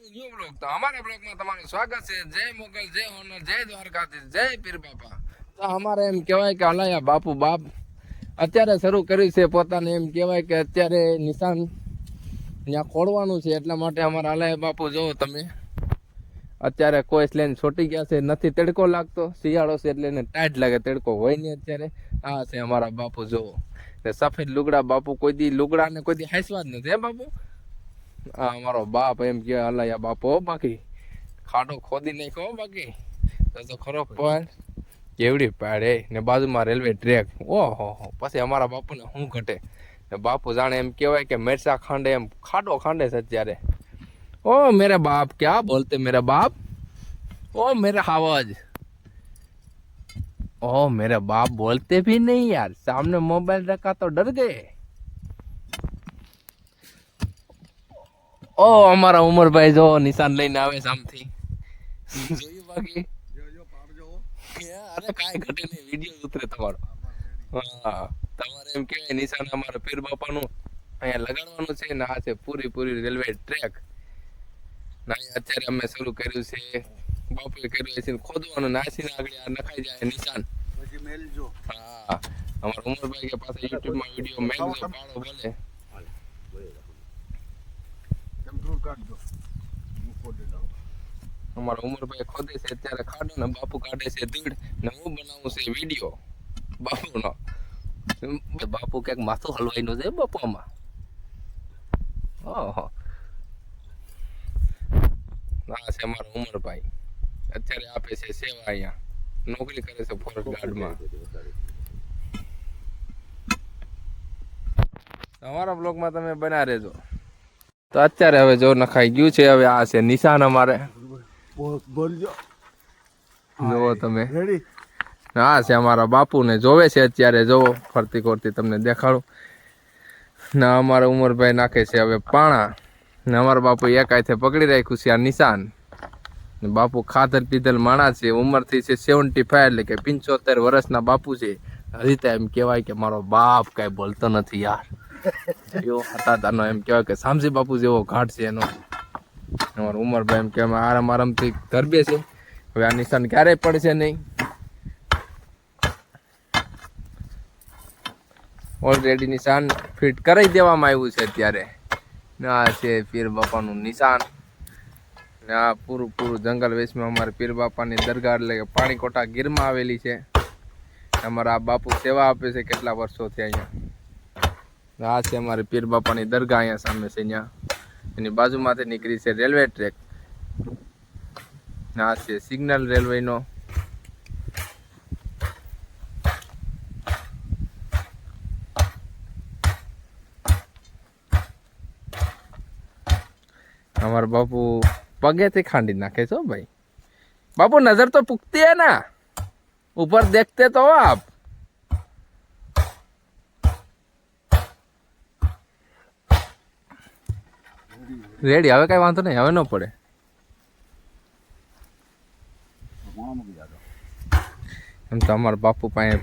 New તો અમારા બ્લોકમાં તમારું સ્વાગત છે. જય મોગલ, જય હોનર, જય દ્વારકાધીશ, જય પીર બાપા તો અમારે એમ કહેવાય કે અલાયા બાપુ બાપ અત્યારે શરૂ કર્યું છે પોતાને એમ કહેવાય કે અત્યારે નિશાન ત્યાં ખોડવાનું છે એટલા માટે અમારા અલાયા બાપુ જોવો તમે. અત્યારે કોઈ લઈને છોટી ગયા છે, નથી તડકો લાગતો, શિયાળો છે એટલે એને ટાઈટ લાગે, તડકો હોય નહીં અત્યારે. આ છે અમારા બાપુ ને સફેદ લુગડા બાપુ કોઈ દી લુગડા ને કોઈ દી હાંસવા જ નથી, હે બાપુ? આ અમારો બાપ એમ કે અલાયા બાપો હો બાકી ખાડો ખોદી નાખ્યો હો બાકી તો તો ખરો પણ કેવડી પાડે ને બાજુમાં રેલવે ટ્રેક ઓહો હો પછી અમારા બાપુને શું ઘટે ને બાપુ જાણે એમ કહેવાય કે મિરચા ખાંડે એમ ખાડો ખાંડે છે અત્યારે ओ मेरे बाप क्या बोलते मेरे बाप ओ मेरा आवाज ओ मेरे बाप बोलते भी नहीं यार सामने मोबाइल रखा तो डर गए ઓ અમારા ઉમરભાઈ જો નિશાન લઈને આવે સામથી જોયું બાકી? અરે કાંઈ ઘટે નહીં વીડિયો ઉતરે તમારો. હા તમારે એમ કહેવાય નિશાન અમારા પીર બાપાનું અહીંયા લગાડવાનું છે ને આ છે પૂરી પૂરી રેલવે ટ્રેક. ના અત્યારે અમે શરૂ કર્યું છે. બાપુએ કર્યું છે ખોદવાનું નાસીને આગળ નખાઈ જાય નિશાન. પછી મેલજો. હા અમારા ઉમરભાઈ કે પાસે યુટ્યુબમાં વીડિયો મેલજો પાડો બોલે તેમ દૂર કાઢજો. હું ખોદી લઉં. અમારા ઉમરભાઈ ખોદે છે અત્યારે ખાડો ને બાપુ કાઢે છે ધીડ ને હું બનાવું છે વીડિયો બાપુનો. બાપુ ક્યાંક માથું હલવાઈનું છે બાપુ આમાં. ઓહો. ના છે અમારો ઉમરભાઈ. અત્યારે આપે છે સેવા અહીંયા. નોકરી કરે છે ફોરેસ્ટ ગાર્ડમાં અમારા બ્લોગમાં તમે બના રહેજો. તો અત્યારે હવે જો નખાઈ ગયું છે, હવે આ છે નિશાન અમારે. જોવો તમે. આ છે અમારા બાપુને જોવે છે અત્યારે. જોવો ફરતી ફરતી તમને દેખાડું. ને અમારા ઉમરભાઈ નાખે છે હવે પાણા. ને અમારા બાપુ એકાયથે પકડી રાખ્યું છે આ નિશાન. ને બાપુ ખાધર પીધલ માણા છે. ઉંમરથી છે સેવન્ટી ફાઈવ એટલે કે પંચોતેર વર્ષના બાપુ છે. હજી તો એમ કહેવાય કે મારો બાપ કાંઈ બોલતો નથી યાર. એવો હતા તાનો એમ કહેવાય કે શામજી બાપુ જેવો ઘાટ છે એનો. અમારો ઉમરભાઈ એમ કે અમે આરામ આરામથી ગરબે છે હવે આ નિશાન ક્યારેય પડશે નહીં. ઓલરેડી નિશાન ફિટ કરાવી દેવામાં આવ્યું છે અત્યારે. ના છે પીર બાપાનું નિશાન. ને આ પૂરું પૂરું જંગલ વેચમાં અમારે પીર બાપાની દરગાહ એટલે કે પાણીકોટા ગીરમાં આવેલી છે. અમારા આ બાપુ સેવા આપે છે કેટલા વર્ષોથી અહીંયા. આ છે અમારે પીર બાપાની દરગાહ અહીંયા સામે છે અહીંયા એની બાજુમાંથી નીકળી છે રેલવે ટ્રેક. આ છે સિગ્નલ રેલવેનો અમારા બાપુ પગેથી ખાંડી નાખે છો ભાઈ. બાપુ નજર તો પૂકતી હે ના. ઉપર દેખતે તો આપ. રેડી, હવે કઈ વાંધો નહીં, હવે ન પડે. એમ તો અમારા બાપુ પાસે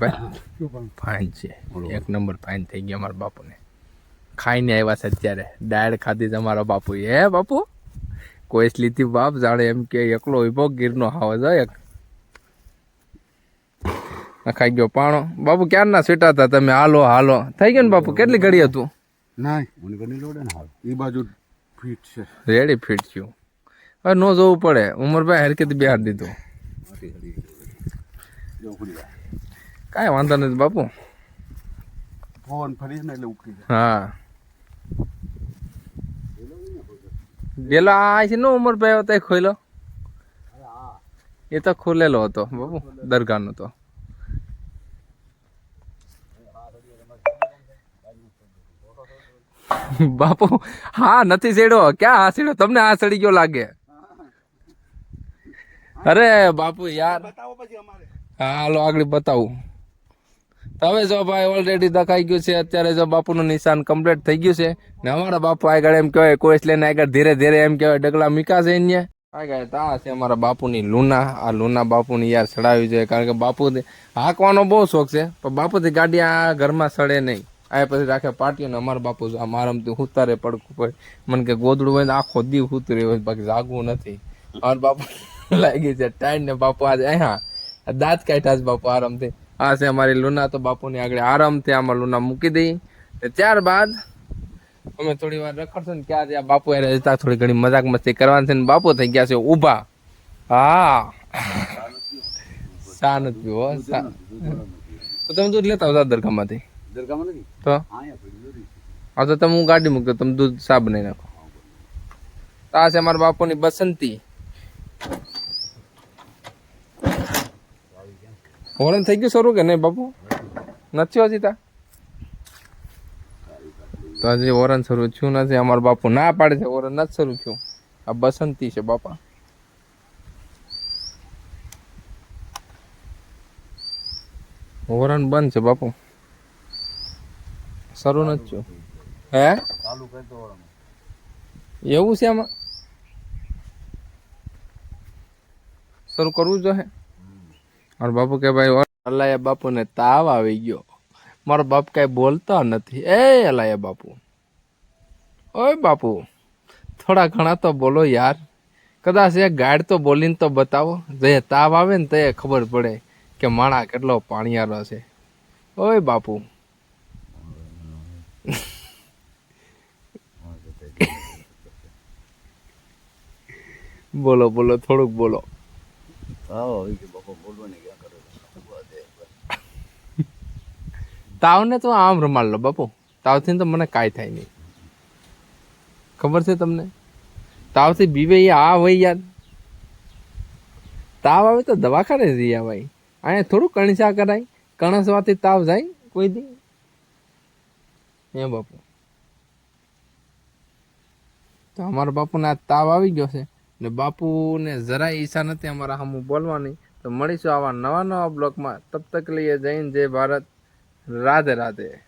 ફાઇન છે. એક નંબર ફાઇન થઈ ગયા અમારા બાપુને. ખાઈને આવ્યા છે અત્યારે. ડાયર ખાધી છે અમારા બાપુ હે બાપુ? કોઈ લીધી બાપ જાણે એમ કે એકલો ઊભો ગીરનો હાવ જાય ખાઈ ગયો પાણો. બાપુ ક્યારના સીટા હતા તમે? હાલો હાલો. થઈ ગયો ને બાપુ? કેટલી ઘડી હતું? ને એ બાજુ ફીટ છે. રેડી ફિટ થયું. હવે નો જોવું પડે. ઉમરભાઈ હરકત બિહાર દીધું. કાંઈ વાંધો નથી બાપુ. ફોન ફરી ને એટલે ઉખડી હા. પેલા આ છે નો ઉમરભાઈ હતો એ ખોઈલો એ તો ખુલેલો હતો બાપુ દરગાહનો તો. બાપુ હા નથી સેડો ક્યાં હા સેડો તમને આ સડી ગયો લાગે. અરે બાપુ યાર. હા હાલો આગળ બતાવું. તમે હવે જો ભાઈ ઓલરેડી દખાઈ ગયું છે અત્યારે જો બાપુનું નિશાન કમ્પ્લીટ થઈ ગયું છે. ને અમારા બાપુ આગળ એમ કહેવાય કોઈ લઈને આગળ ધીરે ધીરે એમ કહેવાય ડગલા મીકાશે એને આગળ તા છે અમારા બાપુની લૂના. આ લૂના બાપુની યાર સડાવી જોઈએ કારણ કે બાપુ હાંકવાનો બહુ શોખ છે પણ બાપુથી ગાડી આ ઘરમાં સડે નહીં. આ પછી રાખે પાટી અને અમારા બાપુ આરામથી હુતારે પડકું પડે. મને કે ગોદડું હોય ને આખો દીવ હુતરે હોય બાકી જાગવું નથી. અમારા બાપુ લાગી છે ટાઈમ ને બાપુ આજે અહીંયા. દાંત કાઢ્યા છે બાપુ આરામથી. આ છે અમારી લુના તો બાપુની આગળ આરામથી આમાં લુના મૂકી દઈ. ને ત્યારબાદ અમે થોડી વાર રખડશું ને ક્યાં ત્યાં બાપુ એને જતા થોડી ઘણી મજાક મસ્તી કરવાની છે ને બાપુ થઈ ગયા છે ઊભા. હા. સાનત પીવો હો, તો તમે દૂધ લેતા આવતા દરગાહમાંથી? દરગાહમાં નથી? તો? હા તો તમે હું ગાડી મૂકતો તમે દૂધ સા બનાવી નાખો. તો આ છે અમારા બાપુની બસંતી. હોરન થઈ ગયું શરૂ કે નહીં બાપુ? નથી હજી તા? તો હજી ઓરન શરૂ થયું નથી અમારા બાપુ ના પાડે છે ઓરન નથી શરૂ થયું. આ બસંતી છે બાપા. ઓરન બંધ છે બાપુ. શરૂ નથી છું હે? એવું છે આમાં? શરૂ કરવું જોઈએ? મારો બાપુ કે ભાઈ અલાયા બાપુને તાવ આવી ગયો. મારો બાપ કઈ બોલતા નથી. એ અલાયા બાપુ. ઓય બાપુ, થોડા ઘણા તો બોલો યાર. કદાચ એ ગાડ તો બોલીને તો બતાવો. જે તાવ આવે ને તે ખબર પડે કે માણા કેટલો પાણીયારો છે. ઓય બાપુ. બોલો બોલો થોડુંક બોલો. એ કે બાપા બોલવાની ક્યાં કરે તાવને તો આમ રમાડ લો બાપુ. તાવથી તો મને કાંઈ થાય નહીં. ખબર છે તમને? તાવથી બીવે આ હોય યાર. તાવ આવે તો દવાખાને જઈ ભાઈ અહીંયા થોડું કણસા કરાય. કણસવાથી તાવ જાય કોઈ દી. એ બાપુ. તો અમારા બાપુને આ તાવ આવી ગયો છે. ને બાપુને જરાય ઈચ્છા નથી અમારા સામું બોલવાની. તો મળીશું આવા નવા નવા બ્લોકમાં તબ તક લઈએ જૈન જય ભારત. રાધે રાધે.